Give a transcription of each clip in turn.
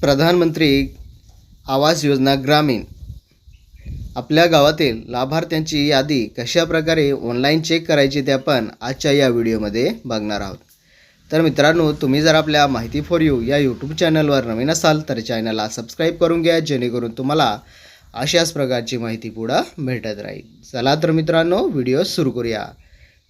प्रधानमंत्री आवास योजना ग्रामीण. आपल्या गावातील लाभार्थ्यांची यादी कशा प्रकारे ऑनलाईन चेक करायची ते आपण आजच्या या व्हिडिओमध्ये बघणार आहोत. तर मित्रांनो तुम्ही जर आपल्या माहिती फॉर यू या यूट्यूब चॅनलवर नवीन असाल तर चॅनलला सबस्क्राईब करून घ्या जेणेकरून तुम्हाला अशाच प्रकारची माहिती पुढं भेटत राहील. चला तर मित्रांनो व्हिडिओ सुरू करूया.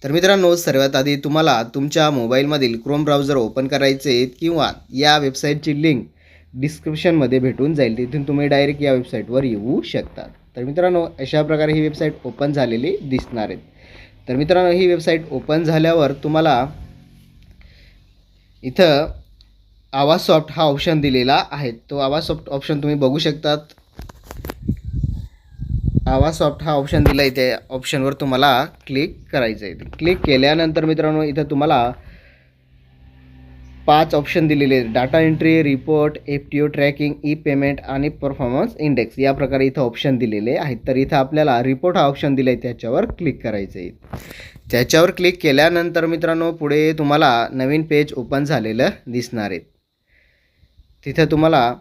तर मित्रांनो सर्वात आधी तुम्हाला तुमच्या मोबाईलमधील क्रोम ब्राउझर ओपन करायचे किंवा या वेबसाईटची लिंक डिस्क्रिप्शनमध्ये भेटून जाईल. तिथून तुम्ही डायरेक्ट या वेबसाईटवर येऊ शकता तर मित्रांनो अशा प्रकारे ही वेबसाईट ओपन झालेली दिसणार आहेत तर मित्रांनो ही वेबसाईट ओपन झाल्यावर तुम्हाला इथं आवाज सॉफ्ट हा ऑप्शन दिलेला आहे. तो आवाज सॉफ्ट ऑप्शन तुम्ही बघू शकतात. आवाज सॉफ्ट हा ऑप्शन दिला आहे त्या ऑप्शनवर तुम्हाला क्लिक करायचं आहे क्लिक केल्यानंतर मित्रांनो इथं तुम्हाला पाच ऑप्शन दिलेले आहेत. Data entry report F T O tracking e payment आणि परफॉर्मन्स इंडेक्स या प्रकारे इथं ऑप्शन दिलेले आहेत. तर इथं आपल्याला रिपोर्ट हा ऑप्शन दिला आहे त्याच्यावर क्लिक करायचं आहे त्याच्यावर क्लिक केल्यानंतर मित्रांनो पुढे तुम्हाला नवीन पेज ओपन झालेलं दिसणार आहेत तिथं तुम्हाला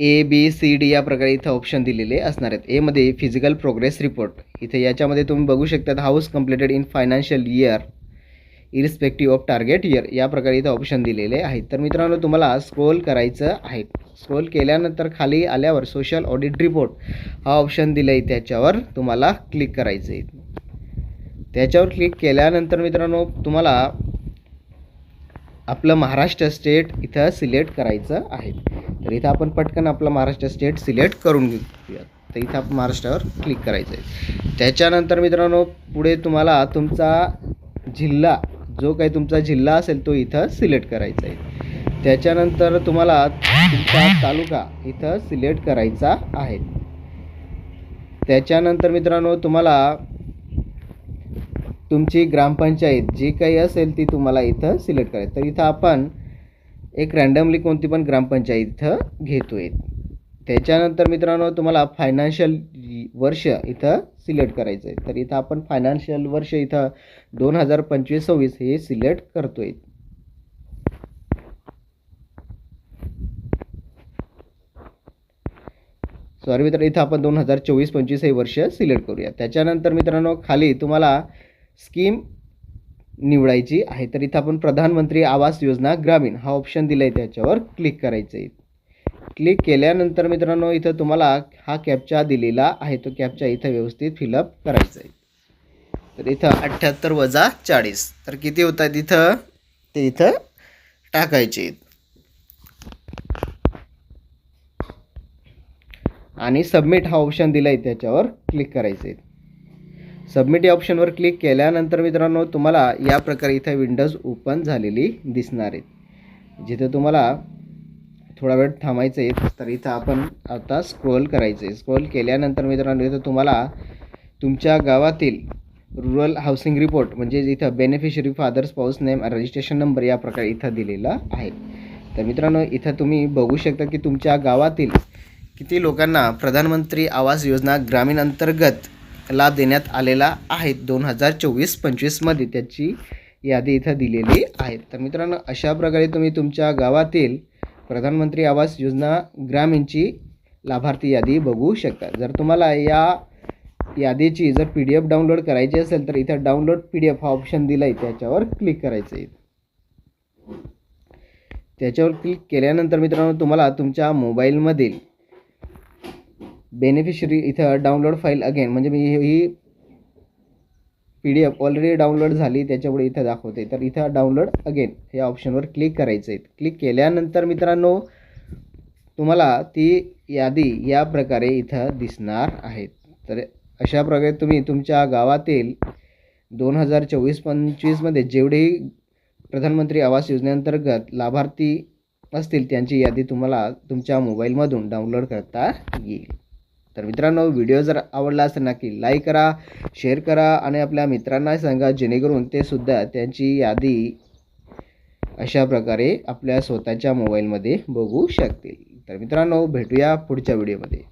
ए बी सी डी या प्रकारे इथं ऑप्शन दिलेले असणार आहेत. एमध्ये फिजिकल प्रोग्रेस रिपोर्ट इथे याच्यामध्ये तुम्ही बघू शकता house completed in financial year irrespective of target year या प्रकारे इथं ऑप्शन दिलेले आहेत. तर मित्रांनो तुम्हाला स्क्रोल करायचं आहे. स्क्रोल केल्यानंतर खाली आल्यावर सोशल ऑडिट रिपोर्ट हा ऑप्शन दिला आहे त्याच्यावर तुम्हाला क्लिक करायचं आहे त्याच्यावर क्लिक केल्यानंतर मित्रांनो तुम्हाला आपलं महाराष्ट्र स्टेट इथं सिलेक्ट करायचं आहे. तर इथं आपण पटकन आपलं महाराष्ट्र स्टेट सिलेक्ट करून घेऊया. तर इथं आपण महाराष्ट्रावर क्लिक करायचं आहे त्याच्यानंतर मित्रांनो पुढे तुम्हाला तुमचा जिल्हा जो काही तुमचा जिल्हा असेल तो इथं सिलेक्ट करायचा आहे. त्याच्यानंतर तुम्हाला तुमचा तालुका इथं सिलेक्ट करायचा आहे. त्याच्यानंतर मित्रांनो तुम्हाला तुमची ग्रामपंचायत जी काही असेल ती तुम्हाला इथं सिलेक्ट करायची. तर इथं आपण एक रँडमली कोणती पण ग्रामपंचायत इथं घेतो आहे त्याच्यानंतर मित्रांनो तुम्हाला फायनान्शियल वर्ष इथं सिलेक्ट करायचं आहे तर इथं आपण फायनान्शियल वर्ष इथं दोन हजार पंचवीस सव्वीस हे सिलेक्ट करतो आहे सॉरी मित्र इथं आपण दोन हजार चोवीस पंचवीस हे वर्ष सिलेक्ट करूया. त्याच्यानंतर मित्रांनो खाली तुम्हाला स्कीम निवडायची आहे. तर इथं आपण प्रधानमंत्री आवास योजना ग्रामीण हा ऑप्शन दिला आहे त्याच्यावर क्लिक करायचं आहे क्लिक केल्यानंतर मित्रांनो इथं तुम्हाला हा कॅपचा दिलेला आहे. तो कॅपचा इथं व्यवस्थित फिलअप करायचा आहे. तर इथं अठ्ठ्याहत्तर वजा चाळीस. तर किती होत आहेत इथं? ते इथं टाकायचे आणि सबमिट हा ऑप्शन दिला आहे त्याच्यावर क्लिक करायचं आहे. सबमिट या ऑप्शनवर क्लिक केल्यानंतर मित्रांनो तुम्हाला या प्रकारे इथं विंडोज ओपन झालेली दिसणार आहेत. जिथं तुम्हाला थोडा वेळ थांबायचं आहे तर इथं आपण आता स्क्रोल करायचं आहे स्क्रोल केल्यानंतर मित्रांनो इथं तुम्हाला तुमच्या गावातील रुरल हाऊसिंग रिपोर्ट म्हणजे इथं beneficiary father's spouse name registration number या प्रकारे इथं दिलेला आहे. तर मित्रांनो इथं तुम्ही बघू शकता की तुमच्या गावातील किती लोकांना प्रधानमंत्री आवास योजना ग्रामीण अंतर्गत लाभ देण्यात आलेला आहे. दोन हजार चोवीस पंचवीसमध्ये त्याची यादी इथं दिलेली आहे. तर मित्रांनो अशा प्रकारे तुम्ही तुमच्या गावातील प्रधानमंत्री आवास योजना ग्रामीणची लाभार्थी यादी बघू शकता. जर तुम्हाला या यादीची जर पी डी एफ डाउनलोड करायची असेल तर इथं डाउनलोड पी डी एफ हा ऑप्शन दिला आहे त्याच्यावर क्लिक करायचं आहे त्याच्यावर क्लिक केल्यानंतर मित्रांनो तुम्हाला तुमच्या मोबाईलमधील बेनिफिशरी इथं डाउनलोड फाईल अगेन म्हणजे मी ही P D F already download झाली त्याच्यामुळे इथं दाखवते. तर इथं डाउनलोड अगेन या ऑप्शनवर क्लिक करायचं आहे. क्लिक केल्यानंतर मित्रांनो तुम्हाला ती यादी या प्रकारे इथं दिसणार आहे. तर अशा प्रकारे तुम्ही तुमच्या गावातील दोन हजार चोवीस पंचवीसमध्ये जेवढेही प्रधानमंत्री आवास योजनेअंतर्गत लाभार्थी असतील त्यांची यादी तुम्हाला तुमच्या मोबाईलमधून डाउनलोड करता येईल. तर मित्रांनो व्हिडिओ जर आवडला असेल नक्की लाईक करा शेअर करा आणि आपल्या मित्रांना सांगा जेणेकरून ते सुद्धा त्यांची यादी अशा प्रकारे आपल्या स्वतःच्या मोबाईलमध्ये बघू शकतील. तर मित्रांनो भेटूया पुढच्या व्हिडिओमध्ये